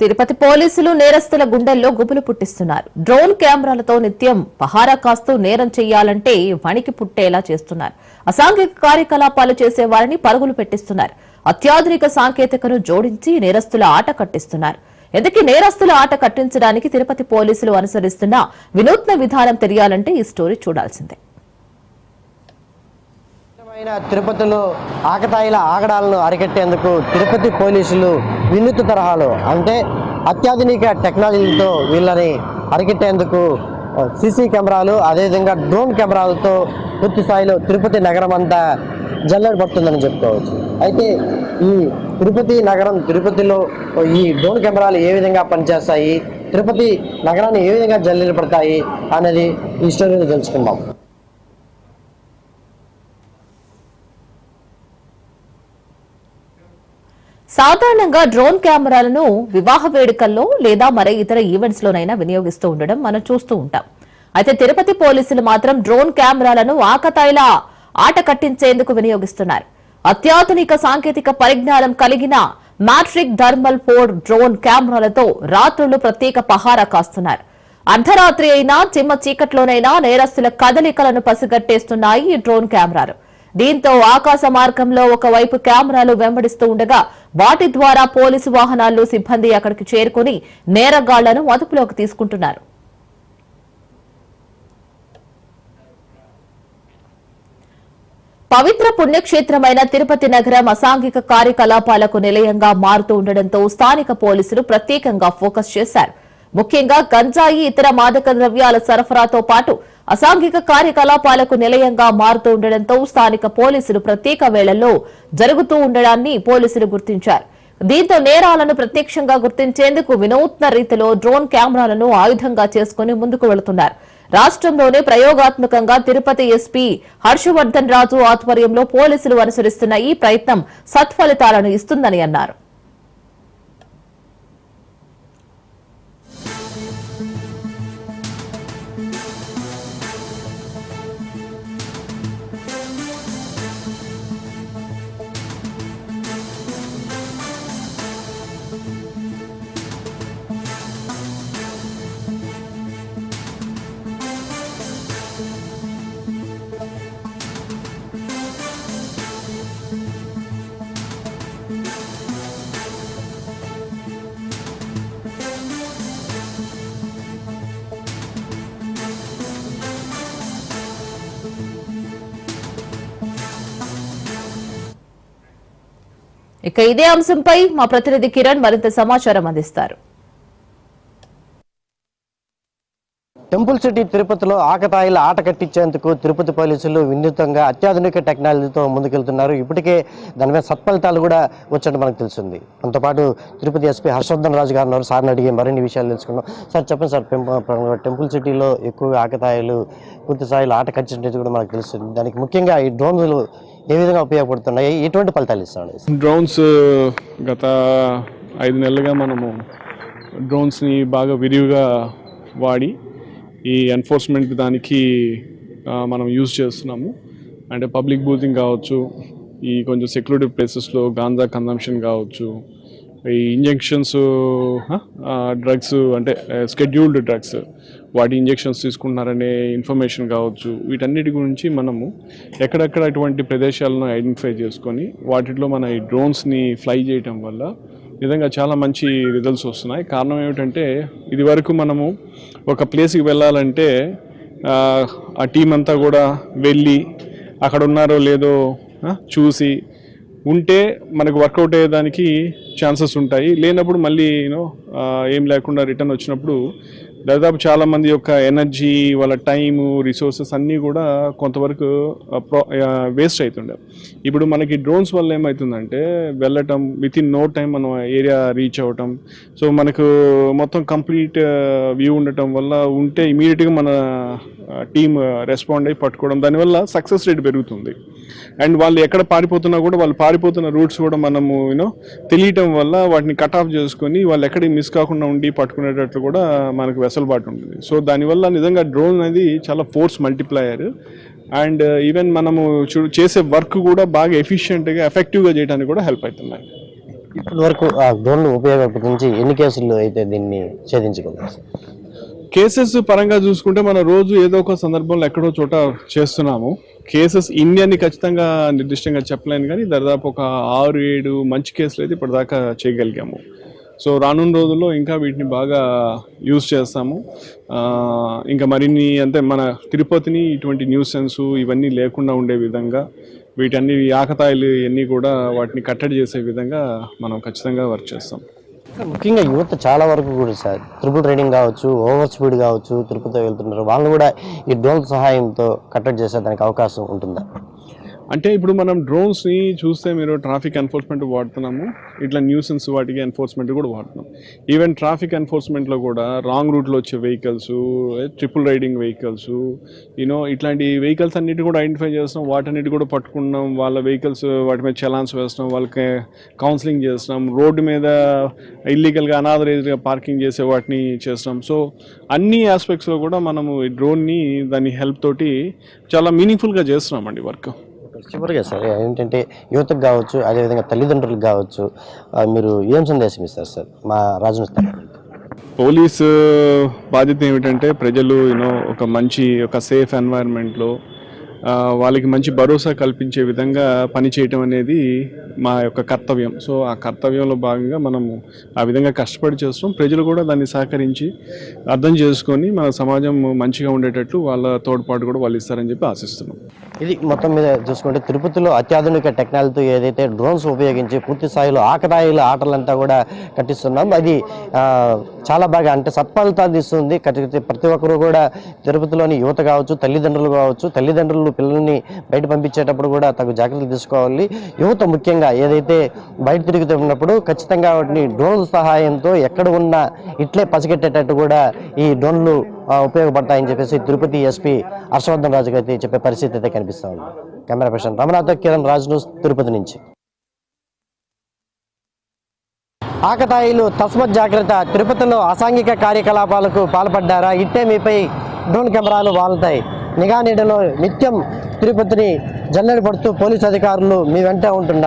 తిరుపతి పోలీసులు నేరస్తుల గుండెల్లో గుబులు పుట్టిస్తున్నారు. డ్రోన్ కెమెరాలతో నిత్యం పహారా కాస్తూ నేరం చేయాలంటే వణికి పుట్టేలా చేస్తున్నారు. అసాంఘిక కార్యకలాపాలు చేసే వారిని పరుగులు పెట్టిస్తున్నారు. అత్యాధునిక సాంకేతికను జోడించి నేరస్తుల ఆట కట్టిస్తున్నారు. ఎందుకు నేరస్తుల ఆట కట్టించడానికి తిరుపతి పోలీసులు అనుసరిస్తున్న వినూత్న విధానం తెలియాలంటే ఈ స్టోరీ చూడాల్సిందే. అయిన తిరుపతిలో ఆకతాయిల ఆగడాలను అరికట్టేందుకు తిరుపతి పోలీసులు వినూత్న తరహాలో అంటే అత్యాధునిక టెక్నాలజీలతో వీళ్ళని అరికట్టేందుకు సీసీ కెమెరాలు అదేవిధంగా డ్రోన్ కెమెరాలతో పూర్తి స్థాయిలో తిరుపతి నగరం అంతా జల్లడి పడుతుందని చెప్పుకోవచ్చు. అయితే ఈ తిరుపతి నగరం తిరుపతిలో ఈ డ్రోన్ కెమెరాలు ఏ విధంగా పనిచేస్తాయి తిరుపతి నగరాన్ని ఏ విధంగా జల్లెలు పడతాయి అనేది ఈ స్టోరీలో తెలుసుకుందాం. సాధారణంగా డ్రోన్ కెమెరాలను వివాహ వేడుకల్లో లేదా మరే ఇతర ఈవెంట్స్ లోనైనా వినియోగిస్తూ ఉండడం మనం చూస్తూ ఉంటాం. అయితే తిరుపతి పోలీసులు మాత్రం డ్రోన్ కెమెరాలను ఆకతాయిలా ఆట కట్టించేందుకు వినియోగిస్తున్నారు. అత్యాధునిక సాంకేతిక పరిజ్ఞానం కలిగిన మ్యాట్రిక్ థర్మల్ ఫోర్ డ్రోన్ కెమెరాలతో రాత్రులు ప్రత్యేక పహారా కాస్తున్నారు. అర్ధరాత్రి అయినా చిమ్మ చీకట్లోనైనా నేరస్తుల కదలికలను పసిగట్టేస్తున్నాయి ఈ డ్రోన్ కెమెరాలు. దీంతో ఆకాశ మార్గంలో ఒకవైపు కెమెరాలు వెంబడిస్తూ ఉండగా వాటి ద్వారా పోలీసు వాహనాల్లో సిబ్బంది అక్కడికి చేరుకుని నేరగాళ్ళను అదుపులోకి తీసుకుంటున్నారు. పవిత్ర పుణ్యక్షేత్రమైన తిరుపతి నగరం అసాంఘిక కార్యకలాపాలకు నిలయంగా మారుతూ ఉండడంతో స్థానిక పోలీసులు ప్రత్యేకంగా ఫోకస్ చేశారు. ముఖ్యంగా గంజాయి ఇతర మాదక ద్రవ్యాల సరఫరాతో పాటు అసాంఘిక కార్యకలాపాలకు నిలయంగా మారుతూ ఉండడంతో స్థానిక పోలీసులు ప్రత్యేక వేళల్లో జరుగుతూ ఉండడాన్ని పోలీసులు గుర్తించారు. దీంతో నేరాలను ప్రత్యక్షంగా గుర్తించేందుకు వినూత్న రీతిలో డ్రోన్ కెమెరాలను ఆయుధంగా చేసుకుని ముందుకు వెళుతున్నారు. రాష్ట్రంలోనే ప్రయోగాత్మకంగా తిరుపతి ఎస్పీ హర్షవర్ధన్ రాజు ఆధ్వర్యంలో పోలీసులు అనుసరిస్తున్న ఈ ప్రయత్నం సత్ఫలితాలను ఇస్తుందని అన్నారు. ఇక ఇదే అంశంపై మా ప్రతినిధి కిరణ్ మరింత సమాచారం అందిస్తారు. టెంపుల్ సిటీ తిరుపతిలో ఆకతాయిల ఆట కట్టించేందుకు తిరుపతి పోలీసులు వినూతంగా అత్యాధునిక టెక్నాలజీతో ముందుకెళ్తున్నారు. ఇప్పటికే దాని మీద సత్ఫలితాలు కూడా వచ్చినట్టు మనకు తెలిసింది. అంతపాటు తిరుపతి ఎస్పీ హర్షవర్ధన్ రాజు గారు ఉన్నారు. సార్ని అడిగి మరిన్ని విషయాలు తెలుసుకున్నాం సార్ చెప్పండి సార్. టెంపుల్ సిటీలో ఎక్కువగా ఆకతాయిలు పూర్తి స్థాయిలో ఆట కట్టించినట్టు కూడా మనకు తెలుస్తుంది. దానికి ముఖ్యంగా ఈ డ్రోన్లు ఏ విధంగా ఉపయోగపడుతున్నాయి? ఎటువంటి ఫలితాలు ఇస్తున్నాయి డ్రోన్స్ గత ఐదు నెలలుగా మనము డ్రోన్స్ని బాగా విరివిగా వాడి ఈ ఎన్ఫోర్స్మెంట్ దానికి మనం యూజ్ చేస్తున్నాము. అంటే పబ్లిక్ బూతింగ్ కావచ్చు ఈ కొంచెం సెక్యూరిటీ ప్లేసెస్లో గాంజా కన్జంప్షన్ కావచ్చు ఈ ఇంజెక్షన్స్ డ్రగ్స్ అంటే స్కెడ్యూల్డ్ డ్రగ్స్ వాటి ఇంజెక్షన్స్ తీసుకుంటున్నారనే ఇన్ఫర్మేషన్ కావచ్చు. వీటన్నిటి గురించి మనము ఎక్కడెక్కడ అటువంటి ప్రదేశాలను ఐడెంటిఫై చేసుకొని వాటిలో మన ఈ డ్రోన్స్ని ఫ్లై చేయటం వల్ల నిజంగా చాలా మంచి రిజల్ట్స్ వస్తున్నాయి. కారణం ఏమిటంటే ఇది వరకు మనము ఒక ప్లేస్కి వెళ్ళాలంటే ఆ, టీం అంతా కూడా వెళ్ళి అక్కడ ఉన్నారో లేదో చూసి ఉంటే మనకు వర్కౌట్ అయ్యేదానికి ఛాన్సెస్ ఉంటాయి. లేనప్పుడు మళ్ళీ యూనో ఏం లేకుండా రిటర్న్ వచ్చినప్పుడు దాదాపు చాలామంది యొక్క ఎనర్జీ వాళ్ళ టైము రిసోర్సెస్ అన్నీ కూడా కొంతవరకు వేస్ట్ అవుతుండే ఇప్పుడు మనకి డ్రోన్స్ వల్ల ఏమవుతుందంటే వెళ్ళటం విత్ ఇన్ నో టైం మనం ఏరియా రీచ్ అవ్వటం. సో మనకు మొత్తం కంప్లీట్ వ్యూ ఉండటం వల్ల ఉంటే ఇమీడియట్గా మన టీమ్ రెస్పాండ్ అయ్యి పట్టుకోవడం. దానివల్ల సక్సెస్ రేట్ పెరుగుతుంది. అండ్ వాళ్ళు ఎక్కడ పారిపోతున్నా కూడా వాళ్ళు పారిపోతున్న రూట్స్ కూడా మనము యూనో తెలియటం వల్ల వాటిని కట్ ఆఫ్ చేసుకొని వాళ్ళు ఎక్కడికి మిస్ కాకుండా ఉండి పట్టుకునేటట్లు కూడా మనకు వెసలుబాటు ఉంటుంది. సో దానివల్ల నిజంగా డ్రోన్ అనేది చాలా ఫోర్స్ మల్టిప్లయర్ అండ్ ఈవెన్ మనము చూ చేసే వర్క్ కూడా బాగా ఎఫిషియెంట్గా ఎఫెక్టివ్గా చేయడానికి కూడా హెల్ప్ అవుతున్నాయి. ఇప్పటి వరకు ఆ డ్రోన్లు ఉపయోగించి ఎన్ని కేసులు అయితే దీన్ని ఛేదించుకున్నారు కేసెస్ పరంగా చూసుకుంటే మనం రోజు ఏదో ఒక సందర్భంలో ఎక్కడో చోట చేస్తున్నాము. కేసెస్ ఇన్ని అని ఖచ్చితంగా నిర్దిష్టంగా చెప్పలేను కానీ దాదాపు ఒక ఆరు ఏడు మంచి కేసులు అయితే ఇప్పటిదాకా చేయగలిగాము. సో రానున్న రోజుల్లో ఇంకా వీటిని బాగా యూజ్ చేస్తాము. ఇంకా మరిన్ని అంటే మన తిరుపతిని ఇటువంటి న్యూసెన్స్ ఇవన్నీ లేకుండా ఉండే విధంగా వీటన్ని ఆకతాయిలు ఇవన్నీ కూడా వాటిని కట్టడి చేసే విధంగా మనం ఖచ్చితంగా వర్క్ చేస్తాం. ముఖ్యంగా యువత చాలా వరకు కూడా సార్ త్రిపుల్ రైడింగ్ కావచ్చు ఓవర్ స్పీడ్ కావచ్చు తిరుపతి వెళ్తున్నారు వాళ్ళు కూడా ఈ డ్రోన్ సహాయంతో కట్టడి చేసే దానికి అవకాశం ఉంటుందా? అంటే ఇప్పుడు మనం డ్రోన్స్ని చూస్తే మీరు ట్రాఫిక్ ఎన్ఫోర్స్మెంట్ వాడుతున్నాము. ఇట్లా న్యూసెన్స్ వాటికి ఎన్ఫోర్స్మెంట్ కూడా వాడుతున్నాం. ఈవెన్ ట్రాఫిక్ ఎన్ఫోర్స్మెంట్లో కూడా రాంగ్ రూట్లో వచ్చే vehicles triple riding vehicles you know ఇట్లాంటి వెహికల్స్ అన్నిటి కూడా ఐడెంటిఫై చేస్తున్నాం. వాటన్నిటి కూడా పట్టుకున్నాం. వాళ్ళ వెహికల్స్ వాటి మీద చలాన్స్ వేస్తున్నాం. వాళ్ళకి కౌన్సిలింగ్ చేస్తున్నాం. రోడ్డు మీద ఇల్లీగల్గా అనాథరైజ్గా పార్కింగ్ చేసే వాటిని చేస్తున్నాం. సో అన్ని ఆస్పెక్ట్స్లో కూడా మనము ఈ డ్రోన్ని దాని హెల్ప్ తోటి చాలా మీనింగ్ఫుల్గా చేస్తున్నామండి వర్క్ చివరిగా సార్ ఏంటంటే యువతకు కావచ్చు అదేవిధంగా తల్లిదండ్రులకు కావచ్చు మీరు ఏం సందేశం ఇస్తారు సార్? మా రాజును పోలీస్ బాధ్యత ఏమిటంటే ప్రజలు యూనో ఒక మంచి ఒక సేఫ్ ఎన్వైర్న్మెంట్లో వాళ్ళకి మంచి భరోసా కల్పించే విధంగా పని చేయటం అనేది మా యొక్క కర్తవ్యం. సో ఆ కర్తవ్యంలో భాగంగా మనము ఆ విధంగా కష్టపడి చేస్తాం ప్రజలు కూడా దాన్ని సహకరించి అర్థం చేసుకొని మన సమాజం మంచిగా ఉండేటట్లు వాళ్ళ తోడ్పాటు కూడా వాళ్ళు ఇస్తారని చెప్పి ఆశిస్తున్నాం. ఇది మొత్తం మీద చూసుకుంటే తిరుపతిలో అత్యాధునిక టెక్నాలజీతో ఏదైతే డ్రోన్స్ ఉపయోగించి పూర్తి స్థాయిలో ఆకతాయిల ఆటలంతా కూడా కట్టిస్తున్నాం. అది చాలా బాగా అంటే సత్ఫలితాలు ఇస్తుంది ప్రతి ఒక్కరు కూడా తిరుపతిలోని యువత కావచ్చు తల్లిదండ్రులు కావచ్చు తల్లిదండ్రులు పిల్లల్ని బయట పంపించేటప్పుడు కూడా తగు జాగ్రత్తలు తీసుకోవాలి. యువత ముఖ్యంగా ఏదైతే బయట తిరుగుతున్నప్పుడు ఖచ్చితంగా వాటిని డ్రోన్ సహాయంతో ఎక్కడ ఉన్నా ఇట్లే పసిగట్టేటట్టు కూడా ఈ డ్రోన్లు ఉపయోగపడతాయని చెప్పేసి తిరుపతి ఎస్పీ హర్షవర్ధన్ రాజు గారి చెప్పే పరిస్థితి అయితే కనిపిస్తూ ఉంది. Camera person Ramanath Kiran Raj news Tirupati నుంచి. ఆకతాయిలు తస్మత్ జాగ్రత్త. తిరుపతిలో అసాంఘిక కార్యకలాపాలకు పాల్పడ్డారా? ఇట్టే మీపై డ్రోన్ కెమెరాలు వాళ్తాయి. నిఘా నీడలో నిత్యం తిరుపతిని జల్లెడ పడుతూ పోలీసు అధికారులు మీ వెంట ఉంటున్నారు.